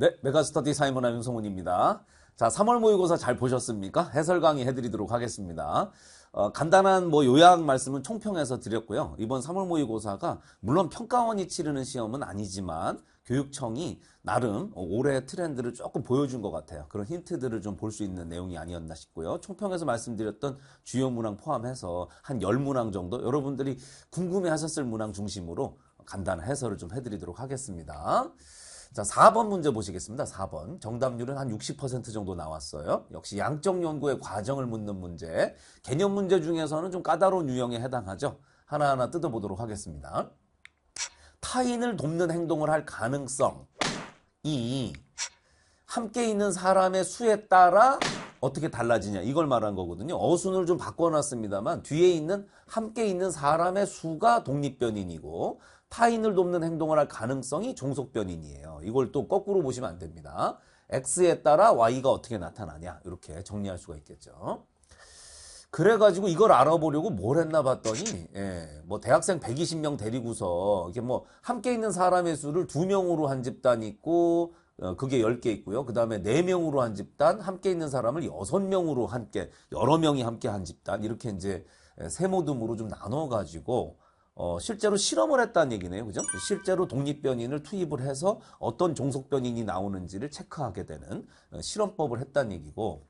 네, 메가스터디 사이먼 윤성훈입니다. 자, 3월 모의고사 잘 보셨습니까? 해설 강의 해드리도록 하겠습니다. 어, 간단한 뭐 요약 말씀은 총평해서 드렸고요. 이번 3월 모의고사가 물론 평가원이 치르는 시험은 아니지만 교육청이 나름 올해 트렌드를 조금 보여준 것 같아요. 그런 힌트들을 좀 볼 수 있는 내용이 아니었나 싶고요. 총평에서 말씀드렸던 주요 문항 포함해서 한 10문항 정도 여러분들이 궁금해 하셨을 문항 중심으로 간단한 해설을 좀 해드리도록 하겠습니다. 자, 4번 문제 보시겠습니다. 4번. 정답률은 한 60% 정도 나왔어요. 역시 양적 연구의 과정을 묻는 문제. 개념 문제 중에서는 좀 까다로운 유형에 해당하죠. 하나하나 뜯어보도록 하겠습니다. 타인을 돕는 행동을 할 가능성 이 함께 있는 사람의 수에 따라 어떻게 달라지냐 이걸 말한 거거든요. 어순을 좀 바꿔놨습니다만 뒤에 있는 함께 있는 사람의 수가 독립변인이고 타인을 돕는 행동을 할 가능성이 종속변인이에요. 이걸 또 거꾸로 보시면 안 됩니다. X에 따라 Y가 어떻게 나타나냐 이렇게 정리할 수가 있겠죠. 그래가지고 이걸 알아보려고 뭘 했나 봤더니 예, 뭐 대학생 120명 데리고서 이게 뭐 함께 있는 사람의 수를 두 명으로 한 집단 있고 어, 그게 10개 있고요. 그 다음에 4명으로 한 집단, 함께 있는 사람을 6명으로 함께, 여러 명이 함께 한 집단, 이렇게 이제 세모듬으로 좀 나눠가지고 어, 실제로 실험을 했다는 얘기네요. 그죠? 실제로 독립변인을 투입을 해서 어떤 종속변인이 나오는지를 체크하게 되는 어, 실험법을 했다는 얘기고,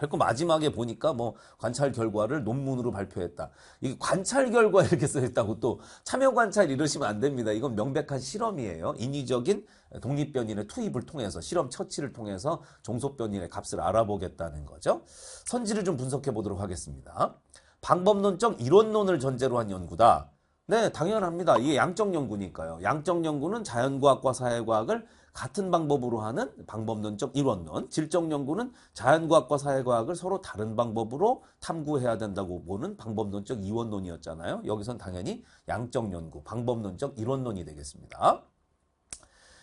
그리고 마지막에 보니까 뭐 관찰 결과를 논문으로 발표했다. 이 관찰 결과 이렇게 써있다고 또 참여 관찰 이러시면 안 됩니다. 이건 명백한 실험이에요. 인위적인 독립변인의 투입을 통해서 실험 처치를 통해서 종속변인의 값을 알아보겠다는 거죠. 선지를 좀 분석해 보도록 하겠습니다. 방법론적 이론론을 전제로 한 연구다. 네, 당연합니다. 이게 양적 연구니까요. 양적 연구는 자연과학과 사회과학을 같은 방법으로 하는 방법론적 이론론, 질적 연구는 자연과학과 사회과학을 서로 다른 방법으로 탐구해야 된다고 보는 방법론적 이원론이었잖아요. 여기선 당연히 양적 연구, 방법론적 이론론이 되겠습니다.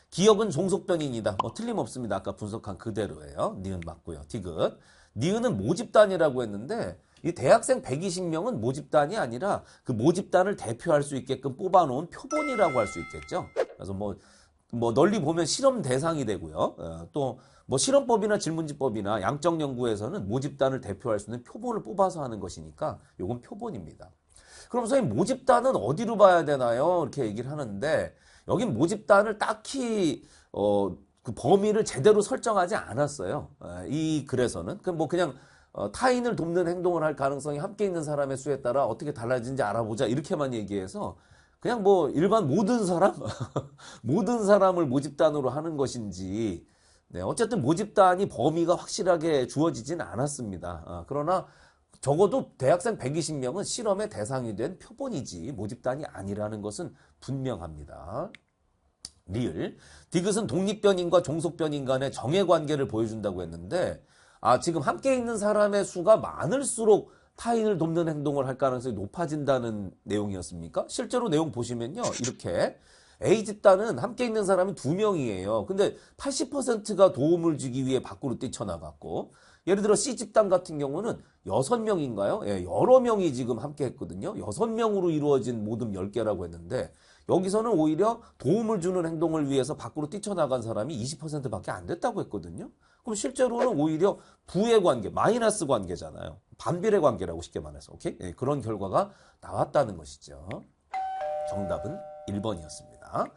기억은 종속변인이다. 뭐 틀림없습니다. 아까 분석한 그대로예요. 니은 맞고요. 디귿. 니은은 모집단이라고 했는데 이 대학생 120명은 모집단이 아니라 그 모집단을 대표할 수 있게끔 뽑아놓은 표본이라고 할 수 있겠죠. 그래서 뭐, 뭐 널리 보면 실험 대상이 되고요. 어, 또뭐 실험법이나 질문지법이나 양적 연구에서는 모집단을 대표할 수 있는 표본을 뽑아서 하는 것이니까 이건 표본입니다. 그럼 선생님 모집단은 어디로 봐야 되나요? 이렇게 얘기를 하는데 여긴 모집단을 딱히 어, 그 범위를 제대로 설정하지 않았어요. 이 글에서는. 그뭐 그냥 어, 타인을 돕는 행동을 할 가능성이 함께 있는 사람의 수에 따라 어떻게 달라지는지 알아보자 이렇게만 얘기해서 그냥 뭐 일반 모든 사람 모든 사람을 모집단으로 하는 것인지 네, 어쨌든 모집단이 범위가 확실하게 주어지진 않았습니다. 아, 그러나 적어도 대학생 120명은 실험의 대상이 된 표본이지 모집단이 아니라는 것은 분명합니다. 리을. 디귿은 독립변인과 종속변인 간의 정해 관계를 보여준다고 했는데 아 지금 함께 있는 사람의 수가 많을수록 타인을 돕는 행동을 할 가능성이 높아진다는 내용이었습니까? 실제로 내용 보시면요. 이렇게 A 집단은 함께 있는 사람이 두 명이에요. 근데 80%가 도움을 주기 위해 밖으로 뛰쳐나갔고 예를 들어 C 집단 같은 경우는 6명인가요? 예, 여러 명이 지금 함께 했거든요. 6명으로 이루어진 모든 10개라고 했는데 여기서는 오히려 도움을 주는 행동을 위해서 밖으로 뛰쳐나간 사람이 20%밖에 안 됐다고 했거든요. 그럼 실제로는 오히려 부의 관계, 마이너스 관계잖아요. 반비례 관계라고 쉽게 말해서. 오케이? 네, 그런 결과가 나왔다는 것이죠. 정답은 1번이었습니다.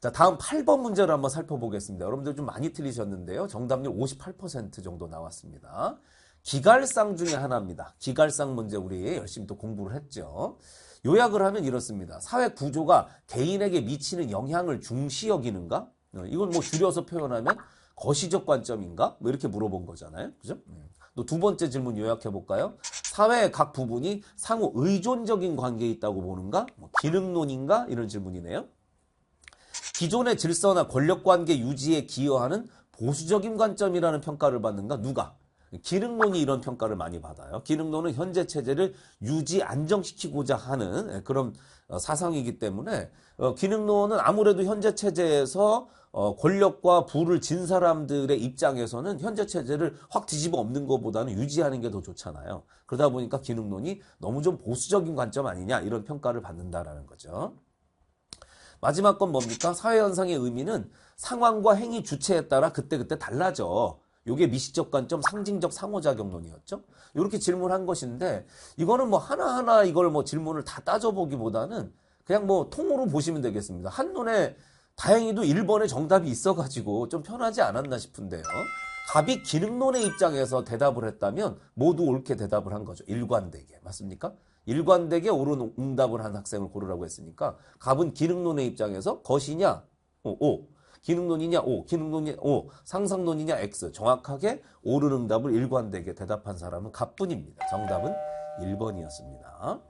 자, 다음 8번 문제를 한번 살펴보겠습니다. 여러분들 좀 많이 틀리셨는데요. 정답률 58% 정도 나왔습니다. 기갈상 중에 하나입니다. 기갈상 문제 우리 열심히 또 공부를 했죠. 요약을 하면 이렇습니다. 사회 구조가 개인에게 미치는 영향을 중시 여기는가? 어, 이건 뭐 줄여서 표현하면 거시적 관점인가? 뭐 이렇게 물어본 거잖아요. 그죠? 음. 또두 번째 질문 요약해 볼까요? 사회의 각 부분이 상호 의존적인 관계에 있다고 보는가? 뭐 기능론인가? 이런 질문이네요. 기존의 질서나 권력 관계 유지에 기여하는 보수적인 관점이라는 평가를 받는가? 누가? 기능론이 이런 평가를 많이 받아요. 기능론은 현재 체제를 유지 안정시키고자 하는 그런 어, 사상이기 때문에 어, 기능론은 아무래도 현재 체제에서 어, 권력과 부를 진 사람들의 입장에서는 현재 체제를 확 뒤집어 엎는 것보다는 유지하는 게 더 좋잖아요. 그러다 보니까 기능론이 너무 좀 보수적인 관점 아니냐 이런 평가를 받는다라는 거죠. 마지막 건 뭡니까? 사회현상의 의미는 상황과 행위 주체에 따라 그때그때 달라져. 요게 미시적 관점 상징적 상호작용론이었죠. 이렇게 질문한 것인데 이거는 뭐 하나하나 이걸 뭐 질문을 다 따져보기보다는 그냥 뭐 통으로 보시면 되겠습니다. 한눈에 다행히도 1번에 정답이 있어가지고 좀 편하지 않았나 싶은데요. 갑이 기능론의 입장에서 대답을 했다면 모두 옳게 대답을 한 거죠. 일관되게. 맞습니까? 일관되게 옳은 응답을 한 학생을 고르라고 했으니까 갑은 기능론의 입장에서 것이냐? 오, 오. 기능론이냐? 오. 기능론이냐? 오. 상상론이냐? X. 정확하게 옳은 응답을 일관되게 대답한 사람은 갑뿐입니다. 정답은 1번이었습니다.